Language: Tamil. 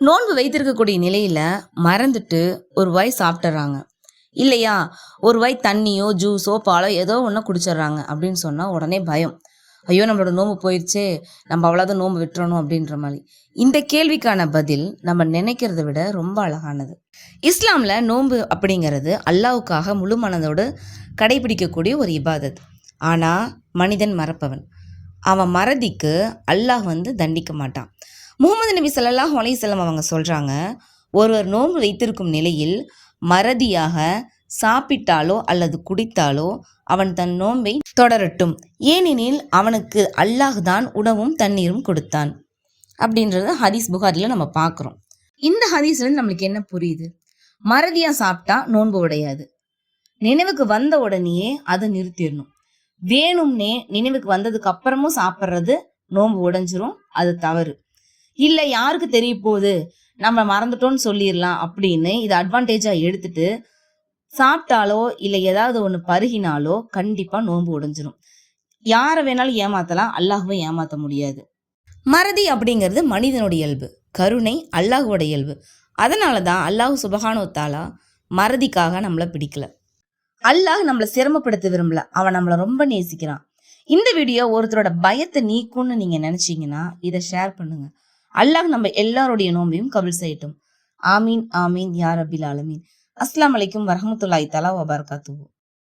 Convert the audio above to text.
நோன்பு வைத்திருக்கக்கூடிய நிலையில் மறந்துட்டு ஒரு வாய் சாப்பிட்டுறாங்க. இல்லையா? ஒரு வாய் தண்ணியோ ஜூஸோ பாலோ ஏதோ ஒன்று குடிச்சிடுறாங்க அப்படின்னு சொன்னால் உடனே பயம். ஐயோ நம்மளோட நோன்பு போயிடுச்சே நம்ம அவ்வளோதான் நோன்பு விட்டுறணும் அப்படின்ற மாதிரி. இந்த கேள்விக்கான பதில் நம்ம நினைக்கிறத விட ரொம்ப அழகானது. இஸ்லாமில் நோன்பு அப்படிங்கிறது அல்லாவுக்காக முழு மனதோடு கடைபிடிக்கக்கூடிய ஒரு இபாதத். ஆனால் மனிதன் மறப்பவன். அவன் மறதிக்கு அல்லாஹ் வந்து தண்டிக்க மாட்டான். முகமது நபி ஸல்லல்லாஹு அலைஹி அவங்க சொல்கிறாங்க ஒருவர் நோன்பு வைத்திருக்கும் நிலையில் மறதியாக சாப்பிட்டாலோ அல்லது குடித்தாலோ அவன் தன் நோன்பை தொடரட்டும். ஏனெனில் அவனுக்கு அல்லாஹ் தான் உணவும் தண்ணீரும் கொடுத்தான். அப்படின்றத ஹதீஸ் புகாரில் நம்ம பார்க்குறோம். இந்த ஹதீஸ்லேருந்து நம்மளுக்கு என்ன புரியுது? மறதியாக சாப்பிட்டா நோன்பு உடையாது. நினைவுக்கு வந்த உடனேயே அதை நிறுத்திடணும். வேணும்னே நினைவுக்கு வந்ததுக்கு அப்புறமும் சாப்பிட்றது நோன்பு உடைஞ்சிரும். அது தவறு. இல்லை யாருக்கு தெரிய போகுது? நம்ம மறந்துட்டோன்னு சொல்லிடலாம் அப்படின்னு இதை அட்வான்டேஜாக எடுத்துட்டு சாப்பிட்டாலோ இல்லை ஏதாவது ஒன்று பருகினாலோ கண்டிப்பாக நோன்பு உடைஞ்சிரும். யாரை வேணாலும் ஏமாத்தலாம் அல்லாஹுவை ஏமாற்ற முடியாது. மறதி அப்படிங்கிறது மனிதனுடைய இயல்பு கருணை அல்லாஹுவோட இயல்பு. அதனால தான் அல்லாஹ் சுபகானோத்தாலா மறதிக்காக நம்மளை பிடிக்கல. அல்லாஹ் நம்மளை சிரமப்படுத்த விரும்பல அவன் நம்மளை ரொம்ப நேசிக்கிறான். இந்த வீடியோ ஒருத்தரோட பயத்தை நீக்கும்னு நீங்கள் நினச்சிங்கன்னா இதை ஷேர் பண்ணுங்கள் அல்லாஹ் நம்ம எல்லாருடைய நோம்பையும் கபில் செய்யட்டும். ஆமீன் ஆமீன் யார் அபில் ஆலமீன். அஸ்லாம் அலைக்கும் வரமத்துல்லாய் தலா வபரகாத்துஹு.